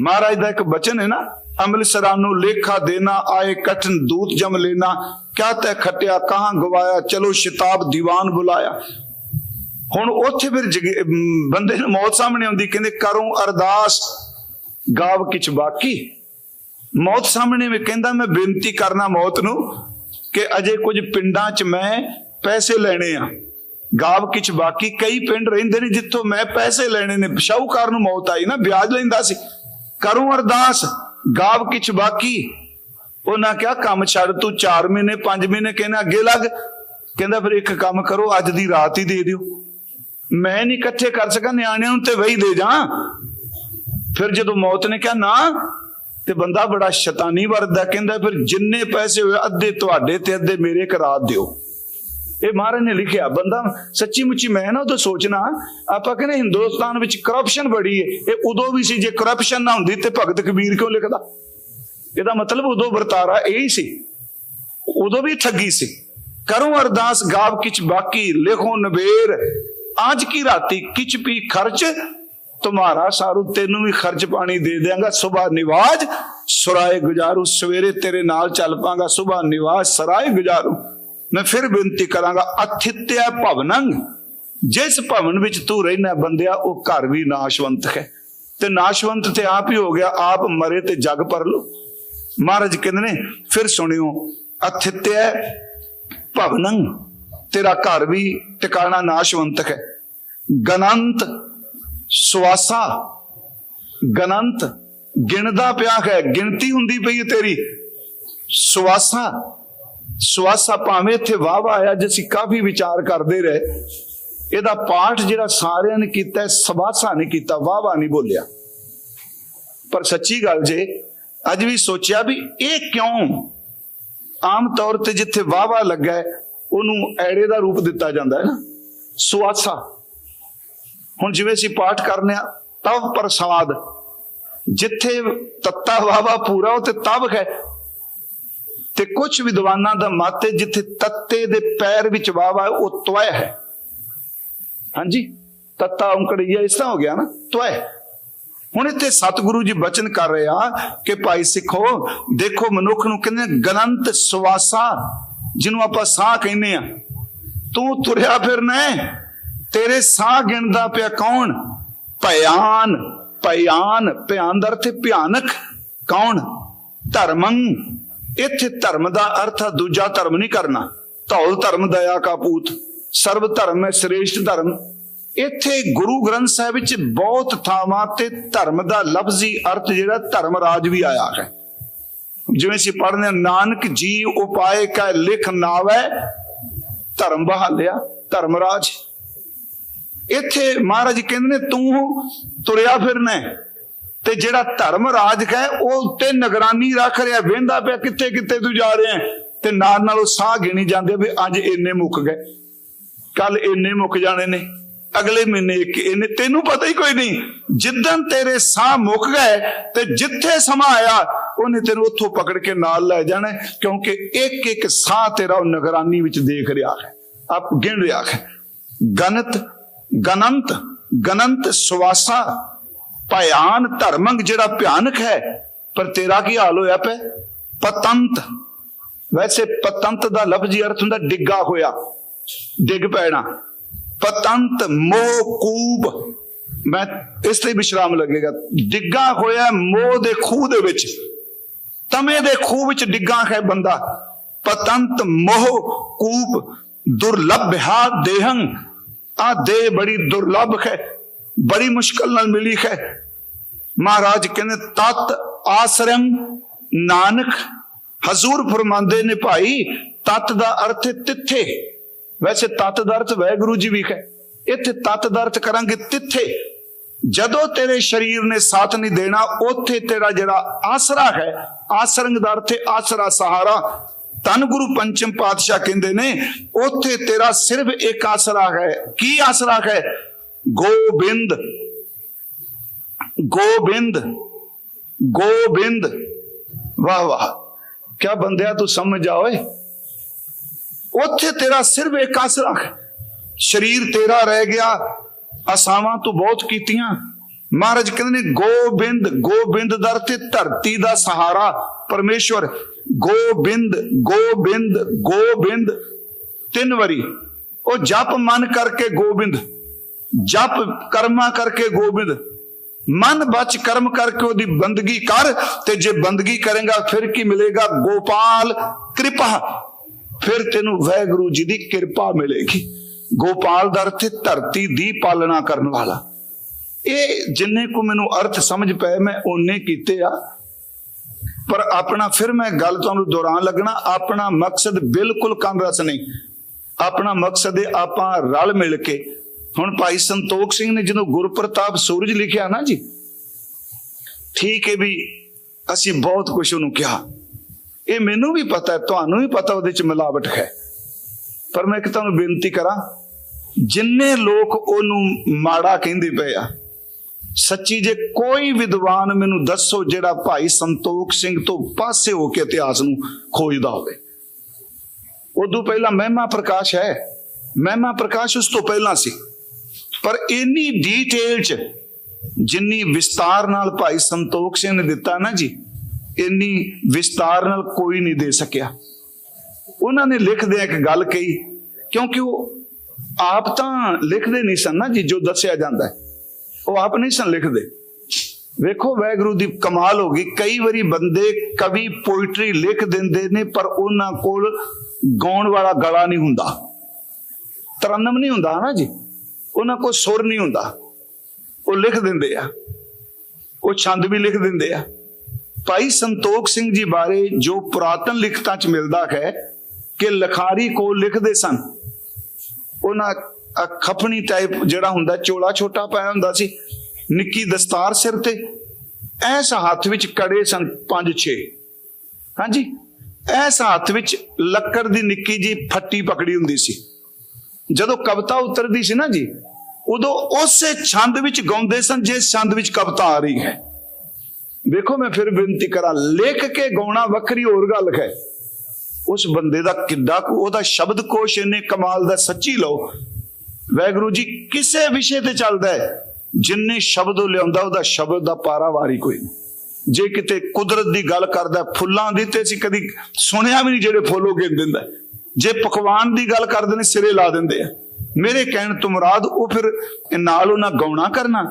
ਮਹਾਰਾਜ ਦਾ ਇੱਕ ਬਚਨ ਹੈ ਨਾ, ਅੰਮ੍ਰਿਤਸਰਾਂ ਨੂੰ ਲੇਖਾ ਦੇਣਾ, ਆਏ ਕਠਨ ਦੂਤ ਜਮ ਲੈਣਾ, ਕਿਆ ਤੈ ਖਟਿਆ, ਕਹਾਂ ਗਵਾਇਆ, ਚਲੋ ਸ਼ਿਤਾਬ ਦੀਵਾਨ ਬੁਲਾਇਆ। ਹੁਣ ਉੱਥੇ ਫਿਰ ਜਗੇ- ਬੰਦੇ ਨੂੰ ਮੌਤ ਸਾਹਮਣੇ ਆਉਂਦੀ, ਕਹਿੰਦੇ ਕਰੂੰ ਅਰਦਾਸ, ਗਾਵ ਕਿਛ ਬਾਕੀ। ਮੌਤ ਸਾਹਮਣੇ ਵੀ ਕਹਿੰਦਾ, ਮੈਂ ਬੇਨਤੀ ਕਰਨਾ ਮੌਤ ਨੂੰ, ਕਿ ਅਜੇ ਕੁਝ ਪਿੰਡਾਂ 'ਚ ਮੈਂ ਪੈਸੇ ਲੈਣੇ ਆ। ਗਾਵ ਕਿਛ ਬਾਕੀ, ਕਈ ਪਿੰਡ ਰਹਿੰਦੇ ਨੇ ਜਿੱਥੋਂ ਮੈਂ ਪੈਸੇ ਲੈਣੇ ਨੇ। ਸ਼ਾਹੂਕਾਰ ਨੂੰ ਮੌਤ ਆਈ ਨਾ, ਵਿਆਜ ਲੈਂਦਾ ਸੀ। ਕਰੂੰ ਅਰਦਾਸ, ਗਾਵ ਕਿਛ ਬਾਕੀ। ਉਹਨਾਂ ਕਿਹਾ, ਕੰਮ ਛੱਡ ਤੂੰ 4 ਮਹੀਨੇ 5 ਮਹੀਨੇ, ਕਹਿੰਦਾ, ਅੱਗੇ ਲੱਗ। ਕਹਿੰਦਾ, ਫਿਰ ਇੱਕ ਕੰਮ ਕਰੋ, ਅੱਜ ਦੀ ਰਾਤ ਹੀ ਦੇ ਦਿਓ। ਮੈਂ ਨਹੀਂ ਇਕੱਠੇ ਕਰ ਸਕਾਂ, ਨਿਆਣਿਆਂ ਨੂੰ ਤੇ ਵਹੀ ਦੇ ਜਾ। ਫਿਰ ਜਦੋਂ ਮੌਤ ਨੇ ਕਿਹਾ, ਨਾ, ਤੇ ਬੰਦਾ ਬੜਾ ਸ਼ੈਤਾਨੀ ਵਰਦਾ ਕਹਿੰਦਾ, ਫਿਰ ਜਿੰਨੇ ਪੈਸੇ ਹੋਏ, ਅੱਧੇ ਤੁਹਾਡੇ ਤੇ, ਅੱਧੇ ਮੇਰੇ ਕਰਾ ਦਿਓ। ਇਹ ਮਹਾਰਾਜ ਨੇ ਲਿਖਿਆ, ਬੰਦਾ ਸੱਚੀ ਮੁੱਚੀ ਮੈਂ ਨਾ ਉਹ ਸੋਚਣਾ, ਆਪਾਂ ਕਹਿੰਦੇ ਹਿੰਦੁਸਤਾਨ ਵਿੱਚ ਕਰਪਸ਼ਨ ਬੜੀ ਹੈ ਇਹ ਉਦੋਂ ਵੀ ਸੀ ਜੇ ਕਰਪਸ਼ਨ ਨਾ ਹੁੰਦੀ ਤੇ ਭਗਤ ਕਬੀਰ ਕਿਉਂ ਲਿਖਦਾ? ਇਹਦਾ ਮਤਲਬ ਉਦੋਂ ਵਰਤਾਰਾ ਇਹ ਹੀ ਸੀ। ਉਦੋਂ ਵੀ ਠੱਗੀ ਸੀ। ਕਰੋ ਅਰਦਾਸ, ਗਾਵ ਕਿਛ ਬਾਕੀ, ਲਿਖੋ ਨਵੇਰ ਅੱਜ ਕੀ ਰਾਤੀ ਕਿਛ ਵੀ ਖਰਚ ਤੁਮਾਰਾ ਸਾਰੂ ਤੈਨੂੰ ਵੀ ਖਰਚ ਪਾਣੀ ਦੇ ਦਿਆਂਗਾ। ਸਵੇਰ ਨਿਵਾਜ, ਸਰਾਏ ਗੁਜ਼ਾਰੂ, ਸਵੇਰੇ ਤੇਰੇ ਨਾਲ ਚੱਲ ਪਾਂਗਾ। ਸਵੇਰ ਨਿਵਾਜ, ਸਰਾਏ ਗੁਜ਼ਾਰੂ। ਮੈਂ ਫਿਰ ਬੇਨਤੀ ਕਰਾਂਗਾ, ਅਥਿਤਿਆ ਭਵਨੰ, ਜਿਸ ਭਵਨ ਵਿੱਚ ਤੂੰ ਰਹਿਣਾ ਬੰਦਿਆ, ਉਹ ਘਰ ਵੀ ਨਾਸ਼ਵੰਤ ਹੈ। ਤੇ ਨਾਸ਼ਵੰਤ ਤੇ ਆਪ ਹੀ ਹੋ ਗਿਆ, ਆਪ ਮਰੇ ਤੇ ਜਗ ਪਰ ਲੋ ਮਹਾਰਾਜ ਕਹਿੰਦੇ ਨੇ, ਫਿਰ ਸੁਣਿਓ, ਅਥਿਤਿਆ ਭਵਨੰ, ਤੇਰਾ ਘਰ ਵੀ ਟਿਕਾਣਾ ਨਾਸ਼ਵੰਤਕ ਹੈ। ਗਨੰਤ ਸਵਾਸਾ ਗਨੰਤ ਗਿਣਦਾ ਪਿਆ ਹੈ, ਗਿਣਤੀ ਹੁੰਦੀ ਪਈ ਹੈ ਤੇਰੀ। ਸਵਾਸਾ ਸਵਾਸਾ ਭਾਵੇਂ ਇੱਥੇ ਵਾਹ ਆਇਆ ਜਿ ਅਸੀਂ ਕਾਫੀ ਵਿਚਾਰ ਕਰਦੇ ਰਹੇ ਇਹਦਾ ਪਾਠ ਜਿਹੜਾ ਸਾਰਿਆਂ ਨੇ ਕੀਤਾ ਹੈ, ਸਵਾਸਾ ਨਹੀਂ ਕੀਤਾ ਵਾਹ ਨਹੀਂ ਬੋਲਿਆ। ਪਰ ਸੱਚੀ ਗੱਲ ਜੇ ਅੱਜ ਵੀ ਸੋਚਿਆ ਵੀ ਇਹ ਕਿਉਂ ਆਮ ਤੌਰ ਤੇ ਜਿੱਥੇ ਵਾਹ ਲੱਗਾ ਉਹਨੂੰ ਐੜੇ ਦਾ ਰੂਪ ਦਿੱਤਾ ਜਾਂਦਾ ਹੈ ਨਾ? ਸਵਾਸਾ। ਹੁਣ ਜਿਵੇਂ ਅਸੀਂ ਪਾਠ ਕਰਨੇ ਆ ਤਵ ਪ੍ਰਸਾਦ। ਜਿੱਥੇ ਤੱਤਾ ਵਾਵਾ ਪੂਰਾ ਉਹ ਤੇ ਤਵ ਹੈ। ਤੇ ਕੁਝ ਵਿਦਵਾਨਾਂ ਦਾ ਮਤ ਹੈ, ਜਿੱਥੇ ਤੱਤੇ ਦੇ ਪੈਰ ਵਿੱਚ ਵਾਵਾ ਉਹ ਤਵੈ ਹੈ। ਹਾਂਜੀ? ਤੱਤਾ ਉਂਕੜੀਆ ਇਸ ਤਰ੍ਹਾਂ ਹੋ ਗਿਆ ਨਾ ਤਵੈ ਹੁਣ ਇੱਥੇ ਸਤਿਗੁਰੂ ਜੀ ਬਚਨ ਕਰ ਰਹੇ ਆ ਕਿ ਭਾਈ ਸਿੱਖੋ, ਦੇਖੋ ਮਨੁੱਖ ਨੂੰ ਕਹਿੰਦੇ ਨੇ ਗਨੰਤ ਸਵਾਸਾ, ਜਿਹਨੂੰ ਆਪਾਂ ਸਾਹ ਕਹਿੰਦੇ ਆ। ਤੂੰ ਤੁਰਿਆ ਫਿਰਨਾ ਤੇਰੇ ਸਾਹ ਗਿਣਦਾ ਪਿਆ ਕੌਣ? ਭਿਆਨ ਭਿਆਨ ਭਿਆਨ ਦਾ ਅਰਥ ਭਿਆਨਕ ਕੌਣ? ਧਰਮੰ। ਇੱਥੇ ਧਰਮ ਦਾ ਅਰਥ ਆ, ਦੂਜਾ ਧਰਮ ਨਹੀਂ ਕਰਨਾ। ਧੌਲ ਧਰਮ, ਦਇਆ ਕਾ ਪੂਤ। ਸਰਬ ਧਰਮ ਹੈ, ਸ੍ਰੇਸ਼ਟ ਧਰਮ। ਇੱਥੇ ਗੁਰੂ ਗ੍ਰੰਥ ਸਾਹਿਬ ਵਿੱਚ ਬਹੁਤ ਥਾਵਾਂ ਤੇ ਧਰਮ ਦਾ ਲਫ਼ਜ਼ੀ ਅਰਥ ਜਿਹੜਾ ਧਰਮ ਰਾਜ ਵੀ ਆਇਆ ਹੈ। ਜਿਵੇਂ ਅਸੀਂ ਪੜ੍ਹਨੇ ਹਾਂ, ਨਾਨਕ ਜੀ ਉਪਾਏ ਕਾ ਲਿਖ ਨਾਵੈ, ਧਰਮ ਬਹਾਲਿਆ ਧਰਮ ਰਾਜ ਇੱਥੇ ਮਹਾਰਾਜ ਕਹਿੰਦੇ ਨੇ, ਤੂੰ ਤੁਰਿਆ ਫਿਰਨਾ ਤੇ ਜਿਹੜਾ ਧਰਮ ਰਾਜ ਹੈ, ਉਹ ਉੱਤੇ ਨਿਗਰਾਨੀ ਰੱਖ ਰਿਹਾ। ਵੇਂਦਾ ਪਿਆ ਕਿੱਥੇ ਕਿੱਥੇ ਤੂੰ ਜਾ ਰਿਹਾ ਤੇ ਨਾਲ ਨਾਲ ਉਹ ਸਾਹ ਗਿਣੀ ਜਾਂਦੇ ਵੀ ਅੱਜ ਇੰਨੇ ਮੁੱਕ ਗਏ। ਕੱਲ ਇੰਨੇ ਮੁੱਕ ਜਾਣੇ ਨੇ। ਅਗਲੇ ਮਹੀਨੇ ਇੱਕ ਇੰਨੇ, ਤੈਨੂੰ ਪਤਾ ਹੀ ਕੋਈ ਨਹੀਂ। ਜਿੱਦਣ ਤੇਰੇ ਸਾਹ ਮੁੱਕ ਗਏ ਤੇ ਜਿੱਥੇ ਸਮਾਂ ਆਇਆ, ਉਹਨੇ ਤੈਨੂੰ ਉੱਥੋਂ ਪਕੜ ਕੇ ਨਾਲ ਲੈ ਜਾਣਾ ਕਿਉਂਕਿ ਇੱਕ ਇੱਕ ਸਾਹ ਤੇਰਾ ਉਹ ਨਿਗਰਾਨੀ ਵਿੱਚ ਦੇਖ ਰਿਹਾ ਹੈ। ਆਪ ਗਿਣ ਰਿਹਾ ਹੈ। ਗਨਤ ਗਨੰਤ ਗਨੰਤ ਸਵਾਸਾ ਭਿਆਨ ਧਰਮੰਗ ਜਿਹੜਾ ਭਿਆਨਕ ਹੈ, ਪਰ ਤੇਰਾ ਕੀ ਹਾਲ ਹੋਇਆ ਪਿਆ ਪਤੰਤ। ਵੈਸੇ ਪਤੰਤ ਦਾ ਲਫ਼ਜ਼ੀ ਅਰਥ ਹੁੰਦਾ ਡਿੱਗਾ ਹੋਇਆ, ਡਿੱਗ ਪੈਣਾ। ਪਤੰਤ ਮੋਹ ਮੈਂ ਇਸ ਤੇ ਵਿਸ਼ਰਾਮ ਲੱਗੇਗਾ। ਡਿੱਗਾ ਹੋਇਆ ਮੋਹ ਦੇ ਖੂਹ ਦੇ ਵਿੱਚ। ਤਮੇ ਦੇ ਖੂਹ ਵਿੱਚ ਡਿੱਗਾ ਹੈ ਬੰਦਾ। ਪਤੰਤ ਮੋਹ ਕੂਪ ਦੁਰਲਭਿਆ ਦੇਹੰ। ਆ ਦੇ ਬੜੀ ਦੁਰਲਭ ਹੈ। ਬੜੀ ਮੁਸ਼ਕਲ ਨਾਲ ਮਿਲੀ ਹੈ। ਮਹਾਰਾਜ ਕਹਿੰਦੇ, ਤਤ ਆਸਰੰ ਨਾਨਕ, ਹਜ਼ੂਰ ਫਰਮਾਉਂਦੇ ਨੇ ਭਾਈ, ਤਤ ਦਾ ਅਰਥ ਹੈ ਤਿੱਥੇ। ਵੈਸੇ ਤਤ ਦਾ ਅਰਥ ਵੈਗੁਰੂ ਜੀ ਵੀ ਹੈ। ਇੱਥੇ ਤਤ ਦਾ ਅਰਥ ਕਰਾਂਗੇ ਤਿੱਥੇ। ਜਦੋਂ ਤੇਰੇ ਸਰੀਰ ਨੇ ਸਾਥ ਨਹੀਂ ਦੇਣਾ, ਉੱਥੇ ਤੇਰਾ ਜਿਹੜਾ ਆਸਰਾ ਹੈ, ਆਸਰੰਗ ਦਾ ਅਰਥ ਹੈ ਆਸਰਾ ਸਹਾਰਾ। ਤਨ ਗੁਰੂ ਪੰਚਮ ਪਾਤਸ਼ਾਹ ਕਹਿੰਦੇ ਨੇ, ਉੱਥੇ ਤੇਰਾ ਸਿਰਫ ਇੱਕ ਆਸਰਾ ਹੈ। ਕੀ ਆਸਰਾ ਹੈ? ਗੋਬਿੰਦ ਗੋਬਿੰਦ ਗੋਬਿੰਦ। ਵਾਹ ਵਾਹ। ਕਿਆ ਬੰਦਿਆ ਤੂੰ ਸਮਝ ਜਾ ਓਏ। ਉੱਥੇ ਤੇਰਾ ਸਿਰਫ ਇੱਕ ਆਸਰਾ ਹੈ ਸਰੀਰ ਤੇਰਾ ਰਹਿ ਗਿਆ। ਆਸਾਵਾਂ ਤੂੰ ਬਹੁਤ ਕੀਤੀਆਂ। ਮਹਾਰਾਜ ਕਹਿੰਦੇ ਨੇ, ਗੋਬਿੰਦ ਗੋਬਿੰਦ ਦਾ ਅਰਥ ਹੈ ਧਰਤੀ ਦਾ ਸਹਾਰਾ। ਪਰਮੇਸ਼ਵਰ, ਗੋਬਿੰਦ ਗੋਬਿੰਦ ਗੋਬਿੰਦ। ਤਿੰਨ ਵਾਰੀ। ਉਹ ਜਪ ਮਨ ਕਰਕੇ ਗੋਬਿੰਦ। ਜਪ ਕਰਮਾ ਕਰਕੇ ਗੋਬਿੰਦ। ਮਨ ਬਚ ਕਰਮ ਕਰਕੇ ਉਹਦੀ ਬੰਦਗੀ ਕਰ ਤੇ ਜੇ ਬੰਦਗੀ ਕਰੇਗਾ ਫਿਰ ਕੀ ਮਿਲੇਗਾ? ਗੋਪਾਲ, ਕਿਰਪਾ। ਫਿਰ ਤੈਨੂੰ ਵੈਗੁਰੂ ਜੀ ਦੀ ਕਿਰਪਾ ਮਿਲੇਗੀ। ਗੋਪਾਲ ਦਾ ਅਰਥ ਧਰਤੀ ਦੀ ਪਾਲਣਾ ਕਰਨ ਵਾਲਾ। ਇਹ ਜਿੰਨੇ ਕੋ ਮੈਨੂੰ ਅਰਥ ਸਮਝ ਪਏ, ਮੈਂ ਓਨੇ ਕੀਤੇ ਆ। ਪਰ ਆਪਣਾ ਫਿਰ ਮੈਂ ਗੱਲ ਤੁਹਾਨੂੰ ਦੁਹਰਾਉਣ ਲੱਗਣਾ, ਆਪਣਾ ਮਕਸਦ ਬਿਲਕੁਲ ਕੰਗਰਸ ਨਹੀਂ। ਆਪਣਾ ਮਕਸਦ ਹੈ ਆਪਾਂ ਰਲ ਮਿਲ ਕੇ ਹੁਣ ਭਾਈ ਸੰਤੋਖ ਸਿੰਘ ਨੇ ਜਦੋਂ ਗੁਰਪ੍ਰਤਾਪ ਸੂਰਜ ਲਿਖਿਆ ਨਾ ਜੀ, ਠੀਕ ਹੈ ਵੀ ਅਸੀਂ ਬਹੁਤ ਕੁਝ ਉਹਨੂੰ ਕਿਹਾ। ਇਹ ਮੈਨੂੰ ਵੀ ਪਤਾ ਹੈ, ਤੁਹਾਨੂੰ ਵੀ ਪਤਾ ਉਹਦੇ ਚ ਮਿਲਾਵਟ ਹੈ। ਪਰ ਮੈਂ ਇੱਕ ਤੁਹਾਨੂੰ ਬੇਨਤੀ ਕਰਾਂ, ਜਿੰਨੇ ਲੋਕ ਉਹਨੂੰ ਮਾੜਾ ਕਹਿੰਦੇ ਪਏ ਆ, ਸੱਚੀ ਜੇ ਕੋਈ ਵਿਦਵਾਨ ਮੈਨੂੰ ਦੱਸੋ ਜਿਹੜਾ ਭਾਈ ਸੰਤੋਖ ਸਿੰਘ ਤੋਂ ਪਾਸੇ ਹੋ ਕੇ ਇਤਿਹਾਸ ਨੂੰ ਖੋਜਦਾ ਹੋਵੇ। ਉਦੋਂ ਪਹਿਲਾਂ ਮਹਿਮਾ ਪ੍ਰਕਾਸ਼ ਹੈ, ਮਹਿਮਾ ਪ੍ਰਕਾਸ਼ ਉਸ ਤੋਂ ਪਹਿਲਾਂ ਸੀ। ਪਰ ਇੰਨੀ ਡੀਟੇਲ ਚ ਜਿੰਨੀ ਵਿਸਤਾਰ ਨਾਲ ਭਾਈ ਸੰਤੋਖ ਸਿੰਘ ਨੇ ਦਿੱਤਾ ਨਾ ਜੀ, ਇੰਨੀ ਵਿਸਤਾਰ ਨਾਲ ਕੋਈ ਨਹੀਂ ਦੇ ਸਕਿਆ। ਉਹਨਾਂ ਨੇ ਲਿਖਦੇ ਇੱਕ ਗੱਲ ਕਹੀ, ਕਿਉਂਕਿ ਉਹ ਆਪ ਤਾਂ ਲਿਖਦੇ ਨਹੀਂ ਸਨ ਨਾ ਜੀ, ਜੋ ਦੱਸਿਆ ਜਾਂਦਾ ਉਹ ਆਪ ਨਹੀਂ ਸਨ ਲਿਖਦੇ। ਵੇਖੋ ਵੈਗਰੂ ਦੀ ਕਮਾਲ ਹੋ ਗਈ। ਕਈ ਵਾਰੀ ਬੰਦੇ ਕਵੀ ਪੋਇਟਰੀ ਲਿਖ ਦਿੰਦੇ ਨੇ, ਪਰ ਉਹਨਾਂ ਕੋਲ ਗਾਉਣ ਵਾਲਾ ਗਲਾ ਨਹੀਂ ਹੁੰਦਾ। ਤਰਨਮ ਨਹੀਂ ਹੁੰਦਾ ਨਾ ਜੀ। ਉਹਨਾਂ ਕੋਲ ਸੁਰ ਨਹੀਂ ਹੁੰਦਾ। ਉਹ ਲਿਖ ਦਿੰਦੇ ਆ। ਉਹ ਛੰਦ ਵੀ ਲਿਖ ਦਿੰਦੇ ਆ। ਭਾਈ ਸੰਤੋਖ ਸਿੰਘ ਜੀ ਬਾਰੇ ਜੋ ਪੁਰਾਤਨ ਲਿਖਤਾਂ ਚ ਮਿਲਦਾ ਹੈ ਕਿ ਲਖਾਰੀ ਕੋਲ ਲਿਖਦੇ ਸਨ। ਉਹਨਾਂ ਖਪਣੀ ਟਾਈਪ ਜਿਹੜਾ ਹੁੰਦਾ, ਚੋਲਾ ਛੋਟਾ ਪਾਇਆ ਹੁੰਦਾ ਸੀ, ਨਿੱਕੀ ਦਸਤਾਰ ਸਿਰ ਤੇ, ਐਸ ਹੱਥ ਵਿੱਚ ਕੜੇ ਸਨ 5-6 ਹਾਂਜੀ, ਐਸ ਹੱਥ ਵਿੱਚ ਲੱਕੜ ਦੀ ਨਿੱਕੀ ਜੀ ਫੱਟੀ ਪਕੜੀ ਹੁੰਦੀ ਸੀ। ਜਦੋਂ ਕਵਿਤਾ ਉਤਰਦੀ ਸੀ ਨਾ ਜੀ, ਉਦੋਂ ਉਸੇ ਛੰਦ ਵਿੱਚ ਗਾਉਂਦੇ ਸਨ ਜਿਸ ਛੰਦ ਵਿੱਚ ਕਵਿਤਾ ਆ ਰਹੀ ਹੈ। ਵੇਖੋ ਮੈਂ ਫਿਰ ਬੇਨਤੀ ਕਰਾਂ, ਲਿਖ ਕੇ ਗਾਉਣਾ ਵੱਖਰੀ ਹੋਰ ਗੱਲ ਹੈ। ਉਸ ਬੰਦੇ ਦਾ ਕਿੱਡਾ ਕੁ, ਉਹਦਾ ਸ਼ਬਦ ਕੋਸ਼ ਇਹਨੇ ਕਮਾਲ ਦਾ ਸੱਚੀ ਲਓ। ਵੈਗੁਰੂ ਜੀ, ਕਿਸੇ ਵਿਸ਼ੇ ਤੇ ਚੱਲਦਾ ਹੈ, ਜਿੰਨੇ ਸ਼ਬਦ ਉਹ ਲਿਆਉਂਦਾ, ਉਹਦਾ ਸ਼ਬਦ ਦਾ ਪਾਰਾ ਵਾਰੀ ਕੋਈ ਨਹੀਂ। ਜੇ ਕਿਤੇ ਕੁਦਰਤ ਦੀ ਗੱਲ ਕਰਦਾ, ਫੁੱਲਾਂ ਦੀ ਤੇ ਅਸੀਂ ਕਦੀ ਸੁਣਿਆ ਵੀ ਨਹੀਂ ਜਿਹੜੇ ਫੁੱਲ ਉਹ ਗਿਣ ਦਿੰਦਾ। ਜੇ ਪਕਵਾਨ ਦੀ ਗੱਲ ਕਰਦੇ ਨੇ, ਸਿਰੇ ਲਾ ਦਿੰਦੇ ਆ। ਮੇਰੇ ਕਹਿਣ ਤੋਂ ਮੁਰਾਦ, ਉਹ ਫਿਰ ਨਾਲ ਉਹਨਾਂ ਗਾਉਣਾ ਕਰਨਾ,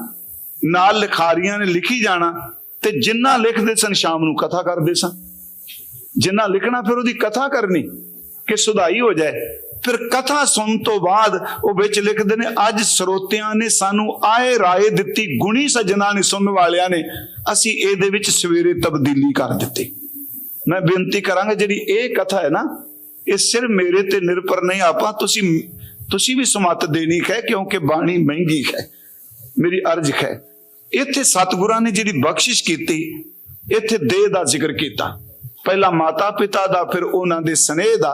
ਨਾਲ ਲਿਖਾਰੀਆਂ ਨੇ ਲਿਖੀ ਜਾਣਾ, ਤੇ ਜਿੰਨਾ ਲਿਖਦੇ ਸਨ, ਸ਼ਾਮ ਨੂੰ ਕਥਾ ਕਰਦੇ ਸਨ। ਜਿੰਨਾ ਲਿਖਣਾ, ਫਿਰ ਉਹਦੀ ਕਥਾ ਕਰਨੀ, ਕਿ ਸੁਧਾਈ ਹੋ ਜਾਏ। ਫਿਰ ਕਥਾ ਸੁਣਨ ਤੋਂ ਬਾਅਦ ਉਹ ਵਿੱਚ ਲਿਖਦੇ ਨੇ, ਅੱਜ ਸਰੋਤਿਆਂ ਨੇ ਸਾਨੂੰ ਆਏ ਰਾਏ ਦਿੱਤੀ, ਗੁਣੀ ਸੱਜਣਾ ਨੇ ਸੁਣਨ ਵਾਲਿਆਂ ਨੇ, ਅਸੀਂ ਇਹਦੇ ਵਿੱਚ ਸਵੇਰੇ ਤਬਦੀਲੀ ਕਰ ਦਿੱਤੀ। ਮੈਂ ਬੇਨਤੀ ਕਰਾਂਗਾ, ਜਿਹੜੀ ਇਹ ਕਥਾ ਹੈ ਨਾ ਇਹ ਸਿਰ ਮੇਰੇ ਤੇ ਨਿਰਭਰ ਨਹੀਂ, ਆਪਾਂ ਤੁਸੀਂ ਤੁਸੀਂ ਵੀ ਸਮਤ ਦੇਣੀ ਹੈ ਕਿਉਂਕਿ ਬਾਣੀ ਮਹਿੰਗੀ ਹੈ, ਮੇਰੀ ਅਰਜ਼ ਹੈ। ਇੱਥੇ ਸਤਿਗੁਰਾਂ ਨੇ ਜਿਹੜੀ ਬਖਸ਼ਿਸ਼ ਕੀਤੀ, ਇੱਥੇ ਦੇਹ ਦਾ ਜ਼ਿਕਰ ਕੀਤਾ। ਪਹਿਲਾਂ ਮਾਤਾ ਪਿਤਾ ਦਾ, ਫਿਰ ਉਹਨਾਂ ਦੇ ਸਨੇਹ ਦਾ।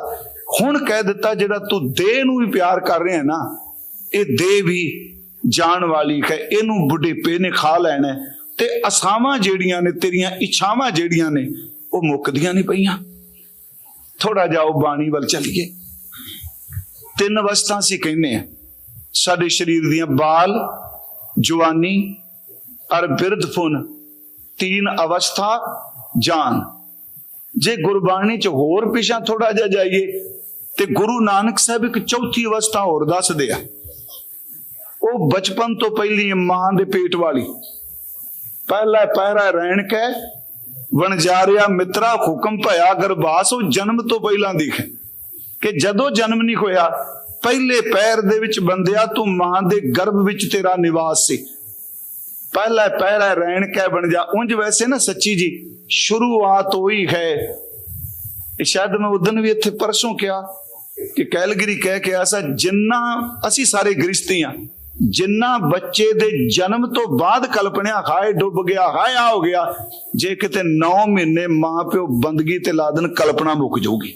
ਹੁਣ ਕਹਿ ਦਿੱਤਾ ਜਿਹੜਾ ਤੂੰ ਦੇਹ ਨੂੰ ਵੀ ਪਿਆਰ ਕਰ ਰਿਹਾ ਨਾ, ਇਹ ਦੇਹ ਵੀ ਜਾਣ ਵਾਲੀ ਹੈ, ਇਹਨੂੰ ਬੁਢੇਪੇ ਨੇ ਖਾ ਲੈਣਾ ਤੇ ਅਸਾਵਾਂ ਜਿਹੜੀਆਂ ਨੇ, ਤੇਰੀਆਂ ਇੱਛਾਵਾਂ ਜਿਹੜੀਆਂ ਨੇ, ਉਹ ਮੁੱਕਦੀਆਂ ਨਹੀਂ ਪਈਆਂ। ਥੋੜਾ ਜਾਓ ਬਾਣੀ ਵੱਲ ਚੱਲੀਏ। ਤਿੰਨ ਅਵਸਥਾ ਸੀ ਕਹਿੰਦੇ ਆ ਸਾਡੇ ਸਰੀਰ ਦੀਆਂ ਬਾਲ, ਜਵਾਨੀ, ਅਰ ਬਿਰਧ ਫੁਨ ਅਵਸਥਾ, ਜਾਨ। ਜੇ ਗੁਰਬਾਣੀ ਚ ਹੋਰ ਪਿਛਾ ਥੋੜਾ ਜਿਹਾ ਜਾਈਏ, ਤੇ ਗੁਰੂ ਨਾਨਕ ਸਾਹਿਬ ਇੱਕ ਚੌਥੀ ਅਵਸਥਾ ਹੋਰ ਦੱਸਦੇ ਆ। ਉਹ ਬਚਪਨ ਤੋਂ ਪਹਿਲੀ ਮਾਂ ਦੇ ਪੇਟ ਵਾਲੀ। ਪਹਿਲਾ ਪਹਿਰਾ ਰਹਿਣ ਕੇ ਵਣਜਾਰਿਆ ਮਿੱਤਰਾ ਹੁਕਮ ਭਇਆ ਗਰਭਾਸ ਉਹ ਜਨਮ ਤੋਂ ਪਹਿਲਾਂ ਦੀ ਹੈ ਕਿ ਜਦੋਂ ਜਨਮ ਨਹੀਂ ਹੋਇਆ, ਪਹਿਲੇ ਪੈਰ ਦੇ ਵਿੱਚ ਬੰਦਿਆ, ਤੂੰ ਮਾਂ ਦੇ ਗਰਭ ਵਿੱਚ ਤੇਰਾ ਨਿਵਾਸ ਸੀ। ਪਹਿਲਾ ਪਹਿਰਾ ਰਹਿਣ ਕੇ ਬਣ ਜਾ। ਉਂਝ ਵੈਸੇ ਨਾ ਸੱਚੀ ਜੀ, ਸ਼ੁਰੂਆਤ ਹੋਈ ਹੈ। ਇਹ ਸ਼ਾਇਦ ਮੈਂ ਉਦੋਂ ਵੀ ਇੱਥੇ ਪਰਸੋਂ ਕਿਹਾ, ਕਿ ਕੈਲਗਰੀ ਕਹਿ ਕੇ ਆਸਾ ਜਿੰਨਾ ਅਸੀਂ ਸਾਰੇ ਗ੍ਰਿਸ਼ਤੀ ਆ ਜਿੰਨਾ ਬੱਚੇ ਦੇ ਜਨਮ ਤੋਂ ਬਾਅਦ ਕਲਪਨਿਆ ਹਾਏ ਡੁੱਬ ਗਿਆ, ਹਾਏ ਆ ਹੋ ਗਿਆ, ਜੇ ਕਿਤੇ 9 ਮਹੀਨੇ ਮਾਂ ਪਿਓ ਬੰਦਗੀ ਤੇ ਲਾ ਦੇਣ, ਕਲਪਨਾ ਮੁੱਕ ਜਾਊਗੀ।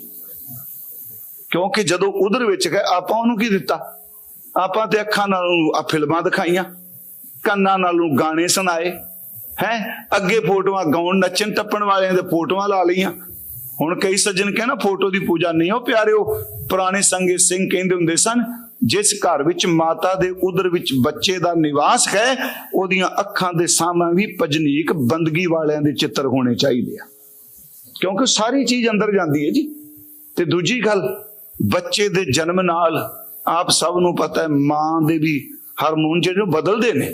ਕਿਉਂਕਿ ਜਦੋਂ ਉਧਰ ਵਿੱਚ ਗਏ, ਆਪਾਂ ਉਹਨੂੰ ਕੀ ਦਿੱਤਾ? ਆਪਾਂ ਤੇ ਅੱਖਾਂ ਨਾਲ ਆ ਫਿਲਮਾਂ ਦਿਖਾਈਆਂ, ਕੰਨਾਂ ਨਾਲ ਗਾਣੇ ਸੁਣਾਏ, ਹੈ? ਅੱਗੇ ਫੋਟੋਆਂ ਗਾਉਣ, ਨੱਚਣ, ਟੱਪਣ ਵਾਲਿਆਂ ਦੇ ਫੋਟੋਆਂ ਲਾ ਲਈਆਂ। ਹੁਣ ਕਈ ਸੱਜਣ ਕਹਿੰਦਾ ਫੋਟੋ ਦੀ ਪੂਜਾ ਨਹੀਂ ਹੋ ਪਿਆਰਿਓ, ਪੁਰਾਣੇ ਸੰਗੇ ਸਿੰਘ ਕਹਿੰਦੇ ਹੁੰਦੇ ਸਨ ਜਿਸ ਘਰ ਵਿੱਚ ਮਾਤਾ ਦੇ ਉਦਰ ਵਿੱਚ ਬੱਚੇ ਦਾ ਨਿਵਾਸ ਹੈ, ਉਹਦੀਆਂ ਅੱਖਾਂ ਦੇ ਸਾਹਮਣੇ ਵੀ ਭਜਨੀਕ ਬੰਦਗੀ ਵਾਲਿਆਂ ਦੇ ਚਿੱਤਰ ਹੋਣੇ ਚਾਹੀਦੇ ਆ। ਕਿਉਂਕਿ ਸਾਰੀ ਚੀਜ਼ ਅੰਦਰ ਜਾਂਦੀ ਹੈ ਜੀ। ਤੇ ਦੂਜੀ ਗੱਲ, ਬੱਚੇ ਦੇ ਜਨਮ ਨਾਲ ਆਪ ਸਭ ਨੂੰ ਪਤਾ ਹੈ, ਮਾਂ ਦੇ ਵੀ ਹਾਰਮੋਨ ਜਿਹੜੇ ਉਹ ਬਦਲਦੇ ਨੇ।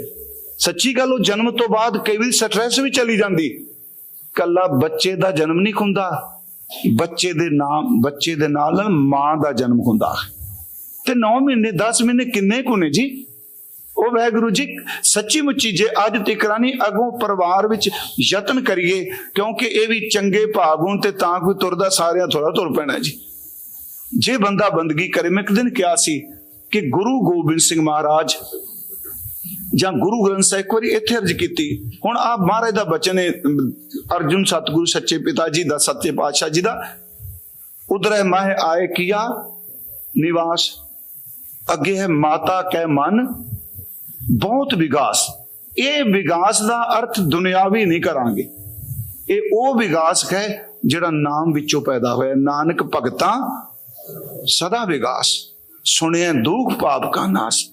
ਸੱਚੀ ਗੱਲ, ਉਹ ਜਨਮ ਤੋਂ ਬਾਅਦ ਕਈ ਵਾਰੀ ਸਟ੍ਰੈਸ ਵੀ ਚਲੀ ਜਾਂਦੀ। ਕੱਲਾ ਬੱਚੇ ਦਾ ਜਨਮ ਨਹੀਂ ਹੁੰਦਾ। ਬੱਚੇ ਦੇ ਨਾਮ, ਬੱਚੇ ਦੇ ਨਾਲ ਨਾਲ ਮਾਂ ਦਾ ਜਨਮ ਹੁੰਦਾ। ਤੇ 9 ਮਹੀਨੇ 10 ਮਹੀਨੇ ਕਿੰਨੇ ਕੁ ਨੇ ਜੀ? ਉਹ ਵਾਹਿਗੁਰੂ ਜੀ, ਸੱਚੀ ਮੁੱਚੀ ਜੇ ਅੱਜ ਤਿਕਰਾਨੀ ਅਗੋਂ ਪਰਿਵਾਰ ਵਿੱਚ ਯਤਨ ਕਰੀਏ, ਕਿਉਂਕਿ ਇਹ ਵੀ ਚੰਗੇ ਭਾਗ ਹੋਣ ਤੇ ਤਾਂ ਕੋਈ ਤੁਰਦਾ ਸਾਰਿਆਂ ਥੋੜਾ ਤੁਰ ਪੈਣਾ ਜੀ। ਜੇ ਬੰਦਾ ਬੰਦਗੀ ਕਰੇ, ਮੈਂ ਇੱਕ ਦਿਨ ਕਿਹਾ ਸੀ ਕਿ ਗੁਰੂ ਗੋਬਿੰਦ ਸਿੰਘ ਮਹਾਰਾਜ ਜਾਂ ਗੁਰੂ ਗ੍ਰੰਥ ਸਾਹਿਬ ਇੱਕ ਵਾਰੀ ਇੱਥੇ ਅਰਜ ਕੀਤੀ, ਹੁਣ ਆ ਮਹਾਰਾਜ ਦਾ ਬਚਨ ਹੈ ਅਰਜੁਨ ਸਤਿਗੁਰੂ ਸੱਚੇ ਪਿਤਾ ਜੀ ਦਾ, ਸੱਚੇ ਪਾਤਸ਼ਾਹ ਜੀ ਦਾ। ਉਧਰ ਮਹਿ ਮਾਹ ਆਏ ਕੀਆ ਨਿਵਾਸ ਅੱਗੇ ਹੈ ਮਾਤਾ ਕੈ ਮਨ, ਬਹੁਤ ਵਿਕਾਸ ਇਹ ਵਿਕਾਸ ਦਾ ਅਰਥ ਦੁਨਿਆਵੀ ਨਹੀਂ ਕਰਾਂਗੇ। ਇਹ ਉਹ ਵਿਕਾਸ ਹੈ ਜਿਹੜਾ ਨਾਮ ਵਿੱਚੋਂ ਪੈਦਾ ਹੋਇਆ। ਨਾਨਕ ਭਗਤਾਂ, ਸਦਾ ਵਿਕਾਸ ਸੁਣਿਆ ਦੁੱਖ ਪਾਪ ਕਾ ਨਾਸ।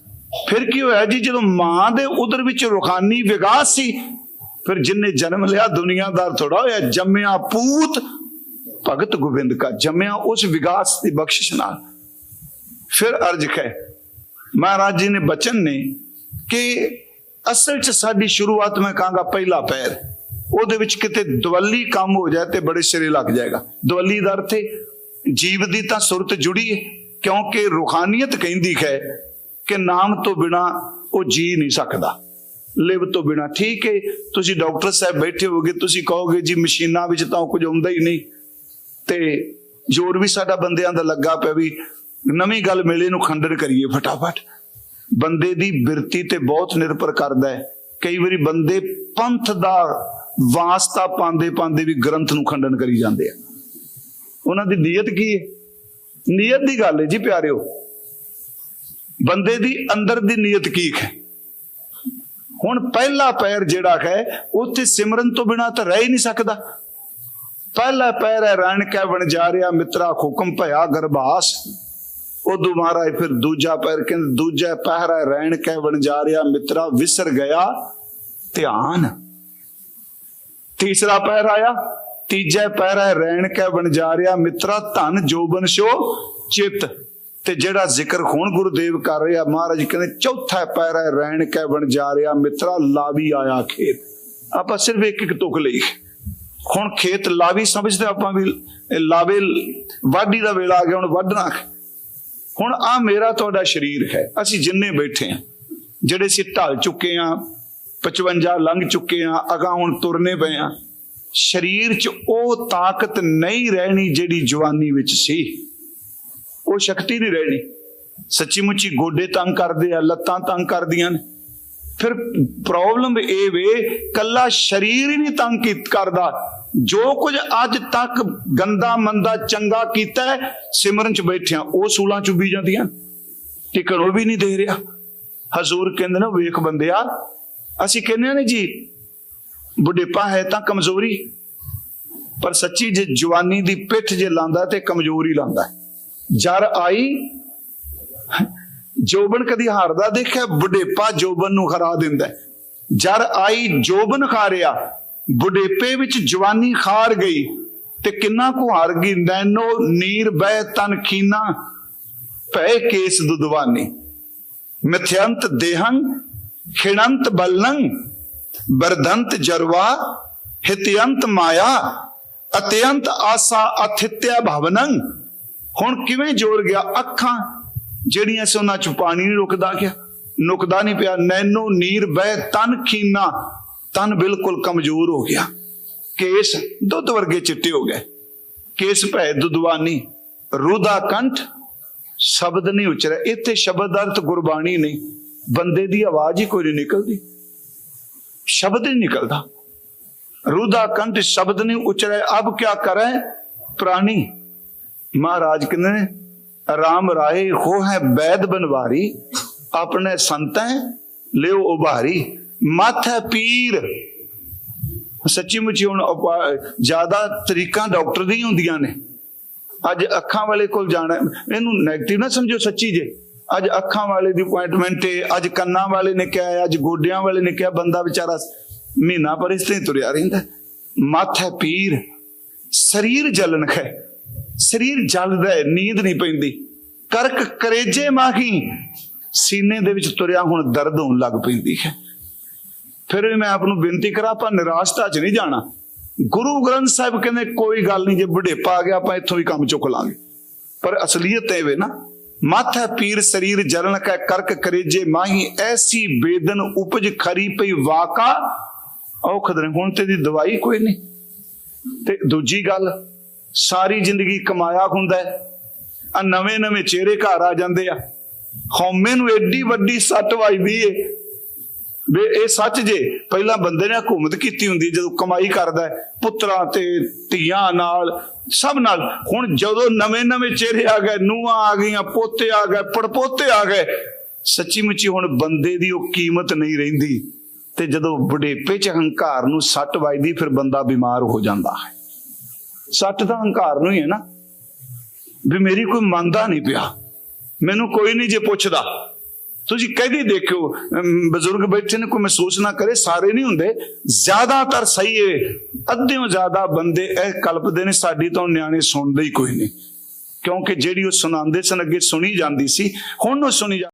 ਫਿਰ ਕੀ ਹੋਇਆ ਜੀ, ਜਦੋਂ ਮਾਂ ਦੇ ਉਦਰ ਵਿੱਚ ਰੁਖਾਨੀ ਵਿਕਾਸ ਸੀ, ਫਿਰ ਜਿੰਨੇ ਜਨਮ ਲਿਆ, ਦੁਨੀਆਦਾਰ ਥੋੜਾ ਹੋਇਆ। ਜੰਮਿਆ ਪੂਤ ਭਗਤ ਗੋਬਿੰਦ ਕਾ। ਜੰਮਿਆ ਉਸ ਵਿਕਾਸ ਦੀ ਬਖਸ਼ਿਸ਼ ਨਾਲ। ਫਿਰ ਅਰਜ ਹੈ, ਮਹਾਰਾਜ ਜੀ ਨੇ ਬਚਨ ਨੇ ਕਿ ਅਸਲ 'ਚ ਸਾਡੀ ਸ਼ੁਰੂਆਤ ਮੈਂ ਕਹਾਂਗਾ ਪਹਿਲਾ ਪੈਰ। ਉਹਦੇ ਵਿੱਚ ਕਿਤੇ ਦਵੱਲੀ ਕੰਮ ਹੋ ਜਾਏ ਤੇ ਬੜੇ ਸਿਰੇ ਲੱਗ ਜਾਏਗਾ। ਦਵੱਲੀ ਦਾ ਅਰਥ ਹੈ, ਜੀਵ ਦੀ ਤਾਂ ਸੁਰਤ ਜੁੜੀ ਹੈ, ਕਿਉਂਕਿ ਰੂਹਾਨੀਅਤ ਕਹਿੰਦੀ ਹੈ ਕਿ ਨਾਮ ਤੋਂ ਬਿਨਾ ਉਹ ਜੀ ਨਹੀਂ ਸਕਦਾ। ਲਿਵ ਤੋਂ ਬਿਨਾ ਠੀਕ ਹੈ, ਤੁਸੀਂ ਡਾਕਟਰ ਸਾਹਿਬ ਬੈਠੇ ਹੋਗੇ ਤੁਸੀਂ ਕਹੋਗੇ ਜੀ ਮਸ਼ੀਨਾਂ ਵਿੱਚ ਤਾਂ ਕੁਝ ਹੁੰਦਾ ਹੀ ਨਹੀਂ। ਤੇ ਜ਼ੋਰ ਵੀ ਸਾਡਾ ਬੰਦਿਆਂ ਦਾ ਲੱਗਾ ਪਿਆ ਵੀ ਨਵੀਂ ਗੱਲ ਮਿਲੇ ਨੂੰ ਖੰਡਨ ਕਰੀਏ ਫਟਾਫਟ। ਬੰਦੇ ਦੀ ਬਿਰਤੀ ਤੇ ਬਹੁਤ ਨਿਰਭਰ ਕਰਦਾ ਹੈ। ਕਈ ਵਾਰੀ ਬੰਦੇ ਪੰਥ ਦਾ ਵਾਸਤਾ ਪਾਉਂਦੇ ਪਾਉਂਦੇ ਵੀ ਗ੍ਰੰਥ ਨੂੰ ਖੰਡਨ ਕਰੀ ਜਾਂਦੇ ਆ। ਉਹਨਾਂ ਦੀ ਨੀਅਤ ਕੀ ਹੈ? ਨੀਅਤ ਦੀ ਗੱਲ ਹੈ ਜੀ ਪਿਆਰਿਓ। ਬੰਦੇ ਦੀ ਅੰਦਰ ਦੀ ਨੀਅਤ ਕੀ ਹੈ? ਹੁਣ ਪਹਿਲਾ ਪੈਰ ਜਿਹੜਾ ਹੈ ਉੱਥੇ ਸਿਮਰਨ ਤੋਂ ਬਿਨਾ ਤਾਂ ਰਹਿ ਹੀ ਨਹੀਂ ਸਕਦਾ। ਪਹਿਲਾ ਪੈਰ ਹੈ ਰਣ ਕੈ ਬਣ ਜਾ ਰਿਹਾ ਮਿੱਤਰਾ ਹੁਕਮ ਭਇਆ ਗਰਭਾਸ। ਉਦੋਂ ਮਹਾਰਾਜ ਫਿਰ ਦੂਜਾ ਪੈਰ ਕਹਿੰਦੇ ਦੂਜਾ ਪਹਿਰਾ ਰਹਿਣ ਕੈ ਬਣ ਰਿਹਾ, ਮਿੱਤਰਾ ਵਿਸਰ ਗਿਆ, ਧਿਆਨ। ਤੀਸਰਾ ਪੈਰ ਆਇਆ, ਤੀਜਾ ਹੈ ਰਹਿਣ ਕੈ ਬਣ ਜਾ ਰਿਹਾ, ਮਿੱਤਰਾ ਧਨ ਜੋਬਨ ਸ਼ੋ ਚਿੱਤ। ਤੇ ਜਿਹੜਾ ਜ਼ਿਕਰ ਹੁਣ ਗੁਰਦੇਵ ਕਰ ਰਿਹਾ, ਮਹਾਰਾਜ ਕਹਿੰਦੇ, ਚੌਥਾ ਪੈਰ ਹੈ ਰਹਿਣ ਕੈ ਬਣ ਰਿਹਾ, ਮਿੱਤਰਾ ਲਾਵੀ ਆਇਆ ਖੇਤ। ਆਪਾਂ ਸਿਰਫ ਇੱਕ ਇੱਕ ਤੁਕ ਲਈ। ਹੁਣ ਖੇਤ ਲਾਵੀ ਸਮਝਦੇ ਆਪਾਂ ਵੀ ਲਾਵੇ, ਵਾਢੀ ਦਾ ਵੇਲਾ ਆ ਗਿਆ, ਹੁਣ ਵੱਢਣਾ। ਹੁਣ ਆ ਮੇਰਾ ਤੁਹਾਡਾ ਸਰੀਰ ਹੈ। ਅਸੀਂ ਜਿੰਨੇ ਬੈਠੇ ਆ ਜਿਹੜੇ ਸੀ ਢਲ ਚੁੱਕੇ ਆ 55 ਲੰਘ ਚੁੱਕੇ ਆ ਅਗਾ ਹੁਣ ਤੁਰਨੇ ਪਏ ਆ ਸਰੀਰ 'ਚ ਉਹ ਤਾਕਤ ਨਹੀਂ ਰਹਿਣੀ ਜਿਹੜੀ ਜਵਾਨੀ ਵਿੱਚ ਸੀ। ਉਹ ਸ਼ਕਤੀ ਨਹੀਂ ਰਹਿਣੀ। ਸੱਚੀ ਮੁੱਚੀ ਗੋਡੇ ਤੰਗ ਕਰਦੇ ਆ, ਲੱਤਾਂ ਤੰਗ ਕਰਦੀਆਂ ਨੇ। ਫਿਰ ਪ੍ਰੋਬਲਮ ਇਹ ਵੇ, ਕੱਲਾ ਸਰੀਰ ਹੀ ਨਹੀਂ ਤੰਗ ਕੀ- ਕਰਦਾ। ਜੋ ਕੁਝ ਅੱਜ ਤੱਕ ਗੰਦਾ, ਮੰਦਾ, ਚੰਗਾ ਕੀਤਾ ਸਿਮਰਨ ਚ ਬੈਠਿਆ, ਉਹ ਸੂਲਾਂ ਚੁੱਭੀ ਜਾਂਦੀਆਂ। ਟਿਕਣ ਉਹ ਵੀ ਨਹੀਂ ਦੇ ਰਿਹਾ। ਹਜ਼ੂਰ ਕਹਿੰਦੇ ਨੇ, ਵੇਖ ਬੰਦਿਆ, ਅਸੀਂ ਕਹਿੰਦੇ ਨੇ ਜੀ, ਬੁਢੇਪਾ ਹੈ ਤਾਂ ਕਮਜ਼ੋਰੀ, ਪਰ ਸੱਚੀ ਜੇ ਜਵਾਨੀ ਦੀ ਪਿੱਠ ਜੇ ਲਾਂਦਾ ਤੇ ਕਮਜ਼ੋਰੀ ਲਾਂਦਾ ਜਰ ਆਈ, ਜੋਬਨ ਕਦੀ ਹਾਰਦਾ ਦੇਖਿਆ, ਬੁਢੇਪਾ ਜੋਬਨ ਨੂੰ ਹਰਾ ਦਿੰਦਾ ਜਰ ਆਈ, ਜੋਬਨ ਹਾਰਿਆ ਬੁਢੇਪੇ ਵਿੱਚ ਜਵਾਨੀ ਖਾਰ ਗਈ ਤੇ ਕਿੰਨਾ ਕੁ ਹਾਰ ਗਈ? ਨੈਨੋ ਨੀਰ ਬਹਿ ਤਨ, ਖੀਨਾ, ਭੈ, ਕੇਸ, ਦੁਦਵਾਨੀ। ਮਿਥਯੰਤ ਦੇਹੰ ਖਿਣੰਤ ਬਲਨੰ ਬਰਦੰਤ, ਜਰਵਾ, ਹਿਤਯੰਤ, ਮਾਇਆ, ਅਤਯੰਤ, ਆਸਾ, ਅਥਿਤਿਆ ਭਵਨੰ ਹੁਣ ਕਿਵੇਂ ਜੋੜ ਗਿਆ ਅੱਖਾਂ ਜਿਹੜੀਆਂ ਸੀ ਉਹਨਾਂ ਚ ਪਾਣੀ ਨਹੀਂ ਰੁਕਦਾ ਗਿਆ? ਨੁਕਦਾ ਨਹੀਂ ਪਿਆ। ਨੈਨੋ ਨੀਰ ਬਹਿ ਤਨ, ਖੀਨਾ। ਤਨ ਬਿਲਕੁਲ ਕਮਜ਼ੋਰ ਹੋ ਗਿਆ। ਕੇਸ ਦੁੱਧ ਵਰਗੇ ਚਿੱਟੇ ਹੋ ਗਏ। ਕੇਸ ਭੈ ਦੁਦਵਾਨੀ ਰੂਦਾ ਕੰਠ ਸ਼ਬਦ ਨਹੀਂ ਉਚਰਿਆ। ਇੱਥੇ ਸ਼ਬਦ ਦਾ ਅਰਥ ਗੁਰਬਾਣੀ ਨਹੀਂ। ਬੰਦੇ ਦੀ ਆਵਾਜ਼ ਹੀ ਕੋਈ ਨਹੀਂ ਨਿਕਲਦੀ। ਸ਼ਬਦ ਨਹੀਂ ਨਿਕਲਦਾ। ਰੂਦਾ ਕੰਠ ਸ਼ਬਦ ਨਹੀਂ ਉਚਰਿਆ। ਅਬ ਕਿਆ ਕਰੇ? ਪ੍ਰਾਣੀ। ਮਹਾਰਾਜ ਕਹਿੰਦੇ ਨੇ, ਰਾਮ ਰਾਏ ਹੋ ਹੈ ਬੈਦ ਬਨਵਾਰੀ। ਆਪਣੇ ਸੰਤੈ ਲਿਓ ਉਭਾਰੀ। ਮੱਥ ਹੈ ਪੀਰ। ਸੱਚੀ ਮੁੱਚੀ ਹੁਣ ਉਪਾ- ਜ਼ਿਆਦਾ ਤਰੀਕਾਂ ਡਾਕਟਰ ਦੀ ਹੁੰਦੀਆਂ ਨੇ। ਅੱਜ ਅੱਖਾਂ ਵਾਲੇ ਕੋਲ ਜਾਣਾ, ਇਹਨੂੰ 네ਗੇਟਿਵ ਨਾ ਸਮਝੋ ਸੱਚੀ ਜੇ। ਅੱਜ ਅੱਖਾਂ ਵਾਲੇ ਦੀ ਅਪਾਇੰਟਮੈਂਟ ਹੈ ਅੱਜ ਕੰਨਾਂ ਵਾਲੇ ਨੇ ਕਿਹਾ ਹੈ, ਅੱਜ ਗੋਡਿਆਂ ਵਾਲੇ ਨੇ ਕਿਹਾ, ਬੰਦਾ ਵਿਚਾਰਾ ਮਹੀਨਾ ਪਰ ਇਸ ਤੇ ਹੀ ਤੁਰਿਆ ਰਹਿੰਦਾ ਮੱਥ ਹੈ ਪੀਰ। ਸਰੀਰ ਜਲਨ ਹੈ। ਸਰੀਰ ਜਲਦਾ ਹੈ, ਨੀਂਦ ਨਹੀਂ ਪੈਂਦੀ। ਕਰਕ ਕਰੇਜੇ ਮਾਹੀ। ਸੀਨੇ ਦੇ ਵਿੱਚ ਤੁਰਿਆ ਹੁਣ ਦਰਦ ਹੋਣ ਲੱਗ ਪੈਂਦੀ ਹੈ। ਫਿਰ ਵੀ ਮੈਂ ਆਪ ਨੂੰ ਬੇਨਤੀ ਕਰਾਂ, ਆਪਾਂ ਨਿਰਾਸ਼ਤਾ 'ਚ ਨਹੀਂ ਜਾਣਾ। ਗੁਰੂ ਗ੍ਰੰਥ ਸਾਹਿਬ ਕਹਿੰਦੇ, ਕੋਈ ਗੱਲ ਨਹੀਂ, ਜੇ ਬੁਢੇਪਾ ਆ ਗਿਆ, ਆਪਾਂ ਇੱਥੋਂ ਵੀ ਕੰਮ ਚੁੱਕ ਲਾਂਗੇ। ਪਰ ਅਸਲੀਅਤ ਇਹ ਵੇ ਨਾ, ਮਾਥਾ ਪੀਰ, ਸਰੀਰ ਜਲਨ ਕੈ ਕਰਕ ਕਰੇਜੇ ਮਾਹੀ, ਐਸੀ ਬੇਦਨ ਉਪਜ ਖਰੀ ਪਈ ਵਾਕਾ। ਔਖਦ ਨੇ ਹੁਣ ਤੇ ਦੀ ਦਵਾਈ ਕੋਈ ਨਹੀਂ। ਤੇ ਦੂਜੀ ਗੱਲ, ਸਾਰੀ ਜ਼ਿੰਦਗੀ ਕਮਾਇਆ ਹੁੰਦਾ ਹੈ। ਆ ਨਵੇਂ ਨਵੇਂ ਚਿਹਰੇ ਘਰ ਆ ਜਾਂਦੇ ਆ। ਹਉਮੈ ਨੂੰ ਐਡੀ ਵੱਡੀ ਸੱਟ ਵੱਜਦੀ ਏ। ਵੇ ਇਹ ਸੱਚ ਜੇ, ਪਹਿਲਾਂ ਬੰਦੇ ਨੇ ਹਕੂਮਤ ਕੀਤੀ ਹੁੰਦੀ ਜਦੋਂ ਕਮਾਈ ਕਰਦਾ ਪੁੱਤਰਾਂ ਤੇ ਧੀਆਂ ਨਾਲ, ਸਭ ਨਾਲ। ਹੁਣ ਜਦੋਂ ਨਵੇਂ ਨਵੇਂ ਚਿਹਰੇ ਆ ਗਏ, ਨੂੰਹਾਂ ਆ ਗਈਆਂ, ਪੋਤੇ ਆ ਗਏ, ਪੜਪੋਤੇ ਆ ਗਏ ਸੱਚੀ ਮੁੱਚੀ ਹੁਣ ਬੰਦੇ ਦੀ ਉਹ ਕੀਮਤ ਨਹੀਂ ਰਹਿੰਦੀ। ਤੇ ਜਦੋਂ ਬੁਢੇਪੇ ਚ ਹੰਕਾਰ ਨੂੰ ਸੱਟ ਵੱਜਦੀ, ਫਿਰ ਬੰਦਾ ਬਿਮਾਰ ਹੋ ਜਾਂਦਾ ਹੈ। ਸੱਟ ਤਾਂ ਹੰਕਾਰ ਨੂੰ ਹੀ ਹੈ ਨਾ। ਵੀ ਮੇਰੀ ਕੋਈ ਮੰਨਦਾ ਨਹੀਂ ਪਿਆ। ਮੈਨੂੰ ਕੋਈ ਨਹੀਂ ਜੇ ਪੁੱਛਦਾ। ਤੁਸੀਂ ਕਹਦੀ ਦੇਖਿਓ ਬਜ਼ੁਰਗ ਬੈਠੇ ਨੇ, ਕੋਈ ਮਹਿਸੂਸ ਨਾ ਕਰੇ, ਸਾਰੇ ਨਹੀਂ ਹੁੰਦੇ। ਜ਼ਿਆਦਾਤਰ ਸਹੀ ਏ, ਅੱਧਿਓਂ ਜ਼ਿਆਦਾ ਬੰਦੇ ਇਹ ਕਲਪਦੇ ਨੇ, ਸਾਡੀ ਤੋਂ ਨਿਆਣੇ ਸੁਣਦੇ ਹੀ ਕੋਈ ਨਹੀਂ। ਕਿਉਂਕਿ ਜਿਹੜੀ ਉਹ ਸੁਣਾਉਂਦੇ ਸਨ, ਅੱਗੇ ਸੁਣੀ ਜਾਂਦੀ ਸੀ, ਹੁਣ ਉਹ ਸੁਣੀ ਜਾ-